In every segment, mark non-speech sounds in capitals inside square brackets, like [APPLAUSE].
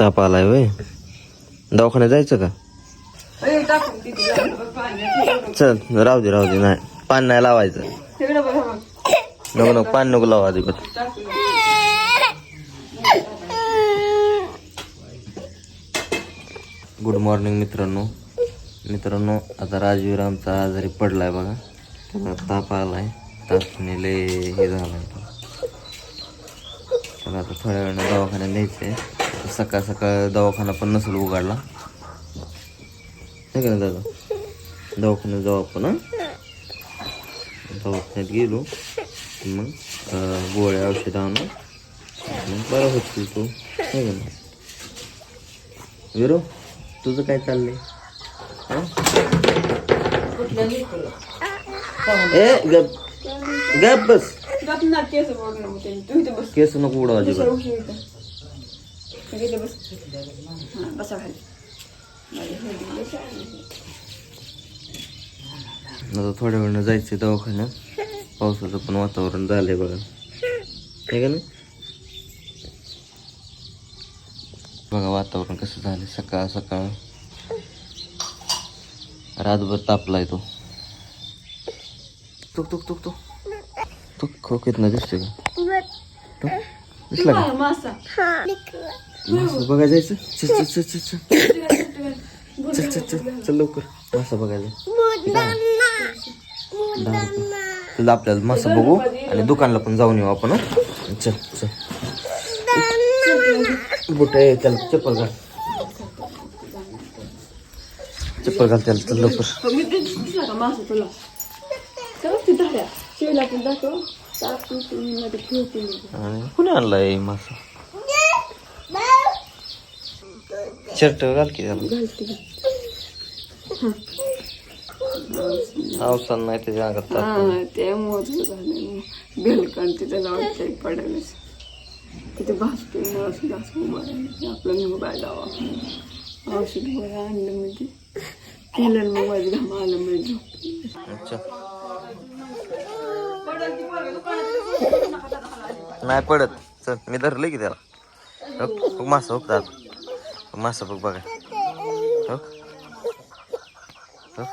ताप आलाय वय दवाखान्यात जायचं का. चल राहू दे राहू दे नाही. पान नाही लावायचं. नको नको पान नको लावा अजिबात. गुड मॉर्निंग मित्रांनो. मित्रांनो आता राजवीर आमचा आजारी पडलाय बघा. त्याला ताप आलाय. लय हे झालाय. त्याला आता थोड्या वेळानं दवाखान्यात न्यायचंय. सकाळ सकाळ दवाखाना पण नसेल उघडला. नाही का ना दादा? दवाखान्यात जाऊ आपण दवाखान्यात गेलो. मग गोळ्या औषधं आणू. मग बरं होतील तू. नाही का ना? विरो तुझं काय चाललंय? हं? ए गप. गप बस. केस नको. तू इथे बस केस नको उडव दुसरं अजिबात उशी इथं. मग इथे बस हा बसा खाली माझ्या हळदीला बसा. आता थोड्या वेळानं जायचं दवाखान्यात पावसाचं पण वातावरण झालंय बघा हे का नाही बघा वातावरण कसं झालं सकाळ सकाळ रातभर तापलाय तो तुक तुक तुक तुक तुक खोकीत ना दिसतोय का? दिसला का हा, मासा मासा बघायला जायचं चल चल चल चल चल चल चल चल चल लवकर मासा बघायला दहा रुपये. चल आपल्याला मासा बघू आणि दुकानला पण जाऊन येऊ आपण? चल चल बुट आहे त्याला चप्पल घाल चप्पल घाल त्याला चल लवकर बैलातून जातो टाकून कुणी आणलाय मासा? शर्ट घाल की त्याला घालते नाही त्याच्या अंगात ते मोजलं झालं बेलकण तिथे लावून ते पडेलच तिथे भासते औषध असं आपलं मी मोबाईल लावा. औषध बरं आणलं मी ते केलं मग माझं घाम आलं मी अच्छा. नाही पडत. चल मी धरलं की त्याला. हो बघ मासा बघ दादा मासा बघ बघा. हो हो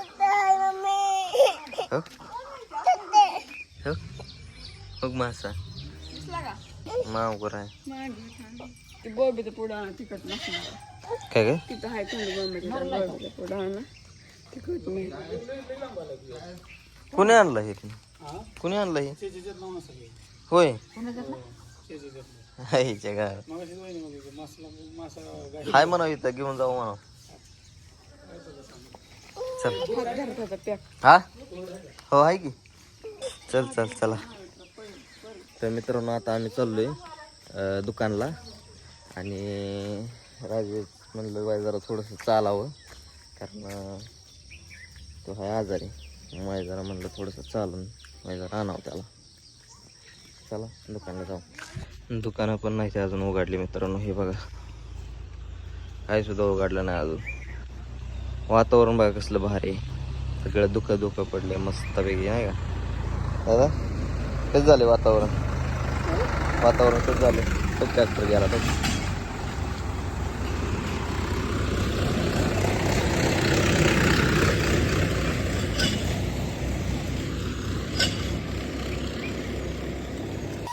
हो हो बघ मासा. माव गोर आहे पुढं तिकट काय काय? तिथं आहे थंड बॉम्बेचं बॉबीचं पुढं आणा. तिकट नाही. कुणी आणलं हे? कुणी आणलं हे? होय. गावात. हाय म्हणा इथं घेऊन जाऊ म्हणा. चल. घराचा पॅक हा? हो आहे की. चल चल चला. तर मित्रांनो आता आम्ही चाललोय अं, दुकानला. आणि राजू म्हणलं बाय जरा थोडंसं चालावं. कारण अं, तो आहे आजारी. माय जरा म्हणलं थोडंसं चालून माय जरा आणावं त्याला. चला दुकानला जाऊ. दुकानं पण नाही ते अजून उघडली मित्रांनो हे बघा. काय सुद्धा उघडलं नाही अजून. वातावरण बघा कसलं भारी सगळं दुःख दुःख पडले मस्तपैकी नाही का? दादा कसं झाले वातावरण? वातावरण कसं झालं? तो ट्रॅक्टर गेला तो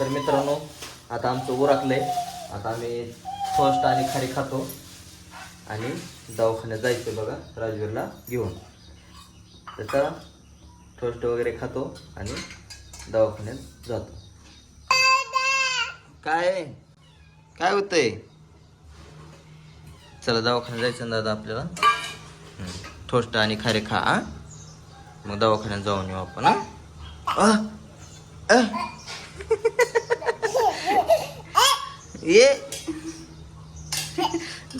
तर मित्रांनो आता आमचं उरकलंय आता आम्ही फर्स्ट आणि खारी खातो. आणि दवाखान्यात जायचं बघा राजवीरला घेऊन. त्याचा फर्स्ट वगैरे खातो आणि दवाखान्यात जातो. काय? काय होतंय? चला दवाखान्यात जायचं दादा आपल्याला. हम्म. आणि खारे खा हा? मग दवाखान्यात जाऊन येऊ आपण हा? [LAUGHS] ये।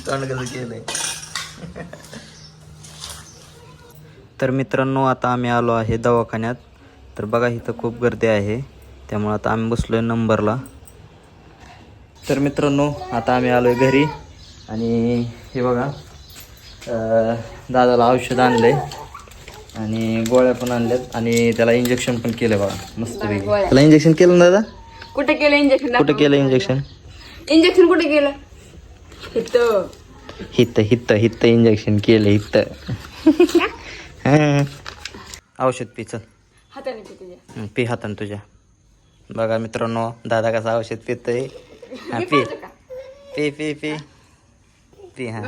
तोंड कसं केलंय तर मित्रांनो आता आम्ही आलो आहे दवाखान्यात. तर बघा इथं खूप गर्दी आहे. त्यामुळे आता आम्ही बसलोय नंबरला. तर मित्रांनो आता आम्ही आलोय घरी. आणि हे बघा दादाला औषध आणलंय. आणि गोळ्या पण आणल्यात. आणि त्याला इंजेक्शन पण केलं बघा मस्त त्याला इंजेक्शन केलं ना दादा? कुठे केलं इंजेक्शन कुठं केलं इंजेक्शन इंजेक्शन कुठे केलं? इथं हित हित हित इंजेक्शन केलं हित. [LAUGHS] औषध पी चल. हाताने पिते तुझ्या. हं, पी हातान तुझ्या. बघा मित्रांनो दादा कसं औषध पितोय. [LAUGHS] हा पी. पी पी पी. पी हा.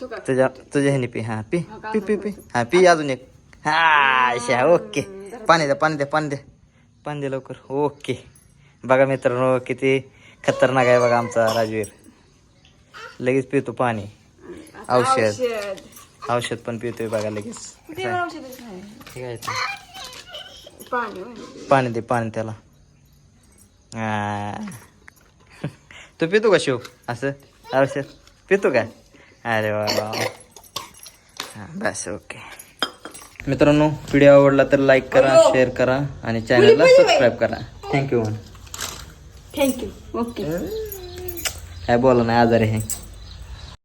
तो का तुझ्या तुझ्या ह्याने पी हा पी. पी पी पी. हा पी अजून एक. हा ओके. पाणी द्या पाणी द्या पाणी द्या. पाणी द्या लवकर ओके. बघा मित्रांनो किती खतरनाक आहे बघा आमचा राजवीर. लगेच पितो पाणी. औषध. औषध. पण पितोय बघा लगेच. ठीक आहे. पाणी दे पाणी त्याला. तू पितो का शिव? असं? औषध? पितो का? अरे वा बस ओके. मित्रांनो व्हिडिओ आवडला तर लाईक करा शेअर करा आणि चॅनलला सबस्क्राईब करा. थँक्यू थँक्यू ओके काय बोला नाही आजारी आहे